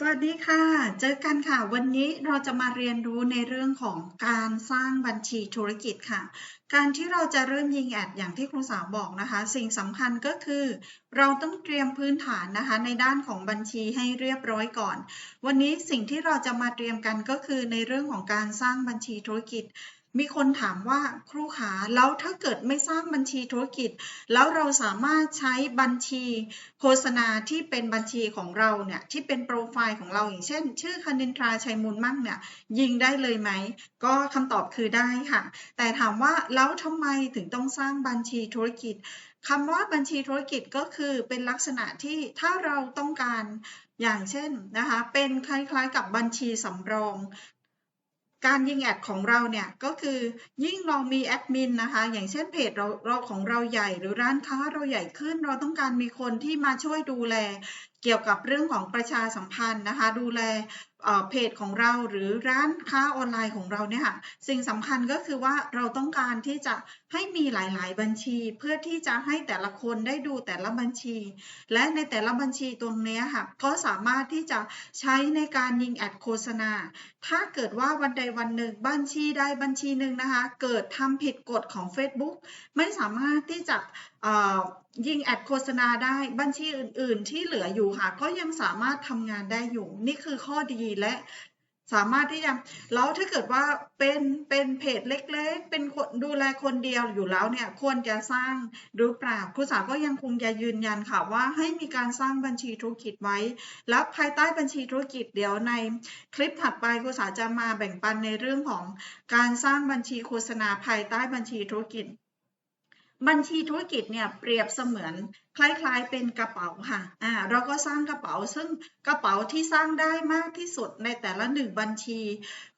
สวัสดีค่ะ เจอกันค่ะ วันนี้เราจะมาเรียนรู้ในเรื่องของการสร้างบัญชีธุรกิจค่ะ การที่เราจะเริ่มยิงแอดอย่างที่ครูสาวบอกนะคะ สิ่งสำคัญก็คือ เราต้องเตรียมพื้นฐานนะคะ ในด้านของบัญชีให้เรียบร้อยก่อน วันนี้สิ่งที่เราจะมาเตรียมกันก็คือในเรื่องของการสร้างบัญชีธุรกิจ มีคนถามว่าครูขาแล้วถ้าเกิดไม่สร้างบัญชีธุรกิจ แล้วเราสามารถใช้บัญชีโฆษณาที่เป็นบัญชีของเราเนี่ยที่เป็นโปรไฟล์ของเราอย่างเช่น ชื่อคณินทราชัยมูลมั่งเนี่ยยิงได้เลยไหม ก็คำตอบคือได้ค่ะ แต่ถามว่าแล้วทำไมถึงต้องสร้างบัญชีธุรกิจคำว่าบัญชีธุรกิจก็คือเป็นลักษณะที่ถ้าเราต้องการอย่างเช่นนะคะเป็นคล้ายๆกับบัญชีสำรอง การยิงแอดของเราเนี่ยก็คือยิ่งเรามีแอดมินนะคะ อย่างเช่นเพจเราเราของเราใหญ่หรือร้านค้าเราใหญ่ขึ้น เราต้องการมีคนที่มาช่วยดูแลเกี่ยวกับเรื่องของประชาสัมพันธ์นะคะ ดูแลเพจของเราหรือร้านค้าออนไลน์ของเราเนี่ยค่ะสิ่งสำคัญก็คือว่าเราต้องการที่จะให้มีหลาย ๆ บัญชี เพื่อที่จะให้แต่ละคนได้ดูแต่ละบัญชี และในแต่ละบัญชีตรงนี้ค่ะก็สามารถที่จะใช้ในการยิงแอดโฆษณา ถ้าเกิดว่าวันใดวันหนึ่งบัญชีใดบัญชีหนึ่งนะคะ เกิดทำผิดกฎของ Facebook ไม่สามารถที่จะ ยิงแอดโฆษณาได้บัญชีอื่น ๆ ที่เหลืออยู่ค่ะ ก็ยังสามารถทำงานได้อยู่ นี่คือข้อดีและสามารถที่จะแล้วถ้าเกิดว่าเป็นเป็นเพจเล็ก ๆ เป็นคนดูแลคนเดียวอยู่แล้วเนี่ยควรจะสร้างหรือเปล่าครูสาวก็ยังคงจะยืนยันค่ะว่าให้มีการสร้างบัญชีธุรกิจไว้ แล้วภายใต้บัญชีธุรกิจเดี๋ยวในคลิปถัดไปครูสาวจะมาแบ่งปันในเรื่องของการสร้างบัญชีโฆษณาภายใต้บัญชีธุรกิจ บัญชีธุรกิจเนี่ยเปรียบเสมือนคล้ายๆ เป็นกระเป๋าค่ะ อ่า เราก็สร้างกระเป๋า ซึ่งกระเป๋าที่สร้างได้มากที่สุดในแต่ละหนึ่งบัญชี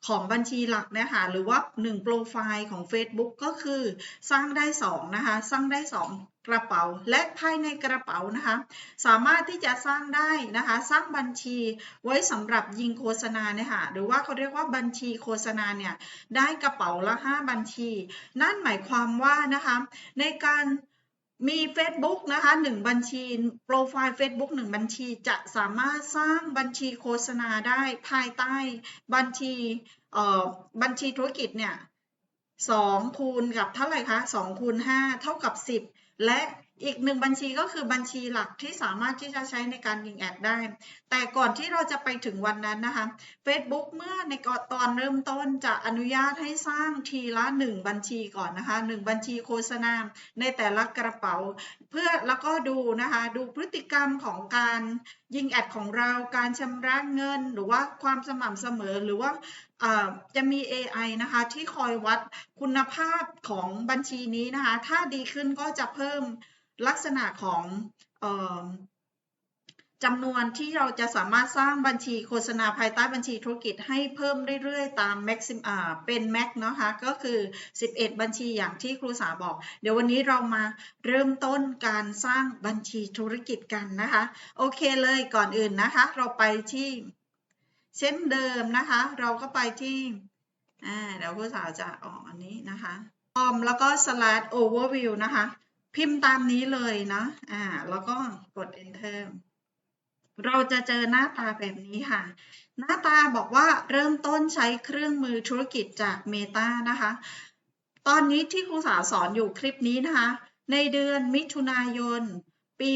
ของบัญชีหลักนะคะหรือว่า1โปรไฟล์ของ Facebook ก็คือสร้างได้2นะคะ สร้างได้ 2 กระเป๋าและภายในกระเป๋านะคะ สามารถที่จะสร้างได้นะคะ สร้างบัญชีไว้สำหรับยิงโฆษณาเนี่ยค่ะหรือว่าเขาเรียกว่าบัญชีโฆษณาเนี่ยได้กระเป๋าละ 5 บัญชี นั่นหมายความว่านะคะในการมี Facebook นะคะ1บัญชีโปรไฟล์ Facebook 1 บัญชีจะสามารถสร้างบัญชีโฆษณาได้ภายใต้บัญชีเอ่อบัญชีธุรกิจเนี่ย2คูณกับเท่าไหร่คะ2คูณ5เท่ากับ10 และอีกหนึ่งบัญชีก็คือบัญชีหลักที่สามารถที่จะใช้ในการยิงแอดได้ แต่ก่อนที่เราจะไปถึงวันนั้นนะคะ Facebook เมื่อในตอนเริ่มต้นจะอนุญาตให้สร้างทีละ 1 บัญชีก่อนนะคะ 1 บัญชีโฆษณาในแต่ละกระเป๋า เพื่อแล้วก็ดูนะคะดูพฤติกรรมของการยิงแอดของเรา การชำระเงิน หรือว่าความสม่ำเสมอหรือว่า จะมี AI นะคะที่คอยวัดคุณภาพของบัญชีนี้นะคะ ถ้าดีขึ้นก็จะเพิ่มลักษณะของจำนวนที่เราจะสามารถสร้างบัญชีโฆษณาภายใต้บัญชีธุรกิจให้เพิ่มเรื่อยๆ ตาม Max เป็นแม็กนะคะก็คือ 11 บัญชีอย่างที่ครูสาบอก เดี๋ยววันนี้เรามาเริ่มต้นการสร้างบัญชีธุรกิจกันนะคะ โอเคเลยก่อนอื่นนะคะ เราไปที่ เช่นเดิมนะคะ เราก็ไปที่อ่าเดี๋ยวครูสาวจะออกอันนี้นะคะคอมแล้วก็ slash overview นะคะ พิมพ์ตามนี้เลยนะอ่าแล้วก็กด enter เราจะเจอหน้าตาแบบนี้ค่ะ หน้าตาบอกว่าเริ่มต้นใช้เครื่องมือธุรกิจจาก Meta นะคะ ตอนนี้ที่ครูสาวสอนอยู่คลิปนี้นะคะ ในเดือนมิถุนายน ปี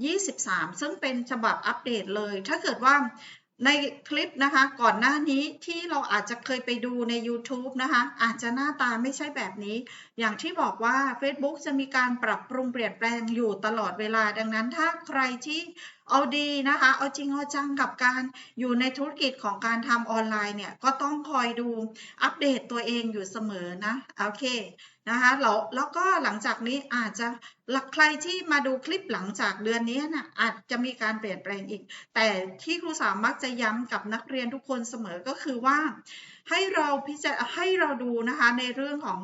2023 ซึ่งเป็นฉบับอัปเดตเลย ถ้าเกิดว่า ในคลิปนะคะก่อนหน้านี้ที่เราอาจจะเคยไปดูใน YouTube นะคะอาจจะหน้าตาไม่ใช่แบบนี้ อย่างที่บอกว่า Facebook จะมีการปรับปรุงเปลี่ยนแปลงอยู่ตลอดเวลาดังนั้นถ้าใครที่ เอาดีนะคะ เอาจริงเอาจังกับการอยู่ในธุรกิจของการทำออนไลน์เนี่ยก็ต้องคอยดูอัปเดตตัวเองอยู่เสมอนะโอเคนะคะแล้วแล้วก็หลังจากนี้อาจจะหลักใครที่มาดูคลิปหลังจากเดือนนี้นะอาจจะมีการเปลี่ยนแปลงอีก แต่ที่ครูสามักจะย้ำกับนักเรียนทุกคนเสมอก็คือว่า ให้เราพิจารให้เราดูนะคะในเรื่องของ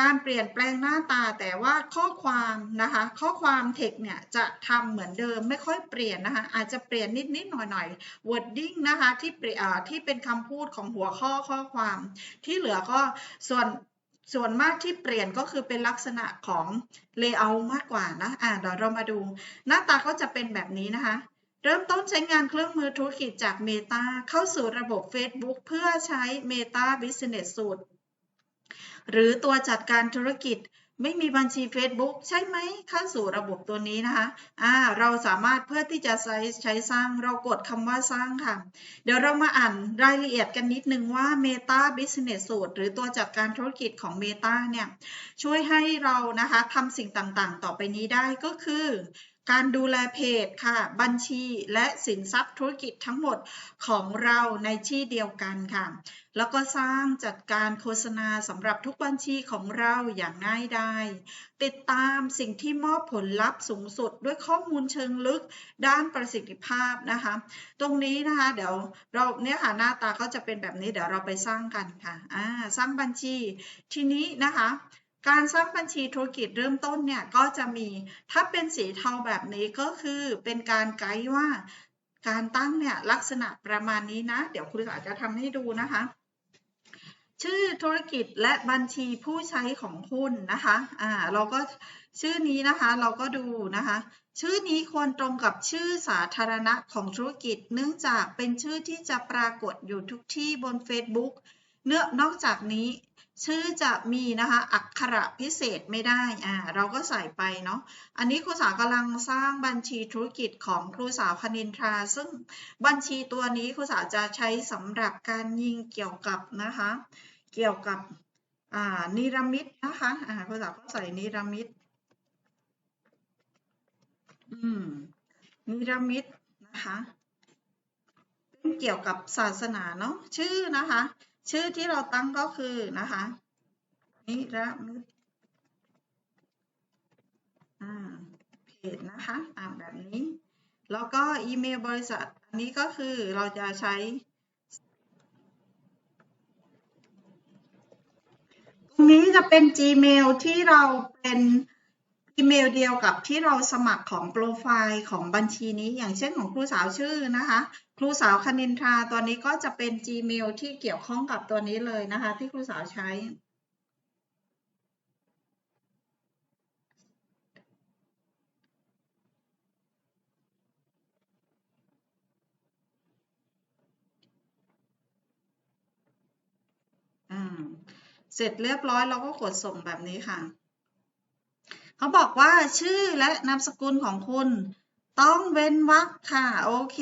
การเปลี่ยนแปลงหน้าตาแต่ว่าข้อความนะคะข้อความเทคเนี่ยจะทำเหมือนเดิมไม่ค่อยเปลี่ยนนะคะอาจจะเปลี่ยนนิดนิดหน่อยหน่อย wording นะคะที่เปลี่ยที่เป็นคำพูดของหัวข้อข้อความ ที่เหลือก็ส่วนส่วนมากที่เปลี่ยนก็คือเป็นลักษณะของ layout มากกว่านะอ่าเดี๋ยวเรามาดูหน้าตาก็จะเป็นแบบนี้นะคะ เริ่มต้นใช้งานเครื่องมือธุรกิจจาก Meta เข้าสู่ระบบ Facebook เพื่อใช้ Meta Business Suite หรือตัวจัดการธุรกิจไม่มีบัญชี Facebook ใช่ไหมเข้าสู่ระบบตัวนี้นะคะอ่าเราสามารถเพื่อที่จะใช้ใช้สร้างเรากดคำว่าสร้างค่ะ เดี๋ยวเรามาอ่านรายละเอียดกันนิดนึงว่า Meta Business Suite หรือตัวจัดการธุรกิจของ Meta เนี่ยช่วยให้เรานะคะทำสิ่งต่างๆ ต่อไปนี้ได้ก็คือ การดูแลเพจค่ะ บัญชีและสินทรัพย์ธุรกิจทั้งหมดของเราในที่เดียวกันค่ะ แล้วก็สร้างจัดการโฆษณาสำหรับทุกบัญชีของเราอย่างง่ายดายติดตามสิ่งที่มอบผลลัพธ์สูงสุดด้วยข้อมูลเชิงลึกด้านประสิทธิภาพนะคะ ตรงนี้นะคะ เดี๋ยวเราเนี่ยค่ะหน้าตาก็จะเป็นแบบนี้เดี๋ยวเราไปสร้างกันค่ะอ่าสร้างบัญชีทีนี้นะคะ การสร้างบัญชีธุรกิจเริ่มต้นเนี่ยก็จะมีถ้าเป็นสีเทาแบบนี้ก็คือเป็นการไกด์ว่า การตั้งเนี่ยลักษณะประมาณนี้นะ เดี๋ยวครูอาจจะทำให้ดูนะคะ ชื่อธุรกิจและบัญชีผู้ใช้ของคุณนะคะอ่าเราก็ชื่อนี้นะคะเราก็ดูนะคะ ชื่อนี้ควรตรงกับชื่อสาธารณะของธุรกิจ เนื่องจากเป็นชื่อที่จะปรากฏอยู่ทุกที่บน Facebook เนื่องนอกจากนี้ ชื่อจะมีนะคะอักขระพิเศษไม่ได้อ่าเราก็ใส่ไปเนาะอันนี้ครูสาวกำลังสร้างบัญชีธุรกิจของครูสาวคณินทรา ซึ่งบัญชีตัวนี้ครูสาวจะใช้สำหรับการยิงเกี่ยวกับนะคะเกี่ยวกับอ่านิรมิตนะคะอ่าครูสาวก็ใส่นิรมิตอืมนิรมิตนะคะเป็นเกี่ยวกับศาสนาเนาะชื่อนะคะ ชื่อที่เราตั้งก็คือนะคะนิรมิตอ่าเพจนะคะอ่าแบบนี้ แล้วก็อีเมลบริษัท อันนี้ก็คือเราจะใช้ ตรงนี้จะเป็น Gmail ที่เราเป็น อีเมลเดียวกับที่เราสมัครของโปรไฟล์ของบัญชีนี้ อย่างเช่นของครูสาวชื่อนะคะ ครูสาวคณินทราตัวนี้ก็จะเป็น Gmail ที่เกี่ยวข้องกับตัวนี้เลยนะคะ ที่ครูสาวใช้เสร็จเรียบร้อยเราก็กดส่งแบบนี้ค่ะ เขาบอกว่าชื่อและนามสกุลของคุณ ต้องเว้นวรรคค่ะ โอเค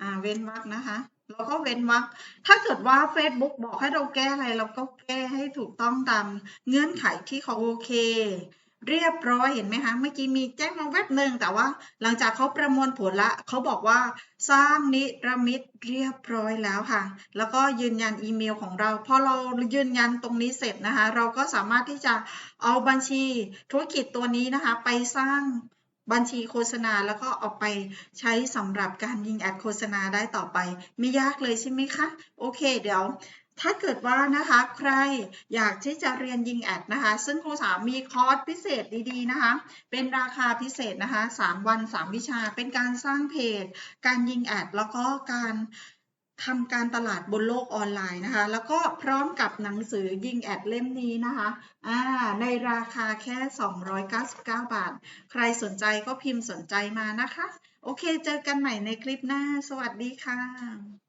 อ่า เว้นวรรคนะคะเราก็เว้นวรรคถ้าเกิดว่า Facebook บอกให้เราแก้อะไร เราก็แก้ให้ถูกต้องตามเงื่อนไขที่เขาโอเค เรียบร้อยเห็นไหมคะ เมื่อกี้มีแจ้งมาเว็บหนึ่งแต่ว่า หลังจากเขาประมวลผลละเขาบอกว่าสร้างนิรมิตเรียบร้อยแล้วค่ะ แล้วก็ยืนยันอีเมลของเราพอเรายืนยันตรงนี้เสร็จนะคะ เราก็สามารถที่จะเอาบัญชีธุรกิจตัวนี้นะคะ ไปสร้างบัญชีโฆษณาแล้วก็เอาไปใช้สำหรับการยิงแอดโฆษณาได้ต่อไป ไม่ยากเลยใช่ไหมคะ โอเค เดี๋ยว ถ้าเกิดว่านะคะใครอยากที่จะเรียนยิงแอดนะคะ ซึ่งครูสามีคอร์สพิเศษดีๆนะคะ เป็นราคาพิเศษนะคะ 3 วัน 3 วิชา เป็นการสร้างเพจ การยิงแอด แล้วก็การทำการตลาดบนโลกออนไลน์นะคะ แล้วก็พร้อมกับหนังสือยิงแอดเล่มนี้นะคะอ่าในราคาแค่ 299 บาท ใครสนใจก็พิมพ์สนใจมานะคะ โอเค เจอกันใหม่ในคลิปหน้า สวัสดีค่ะ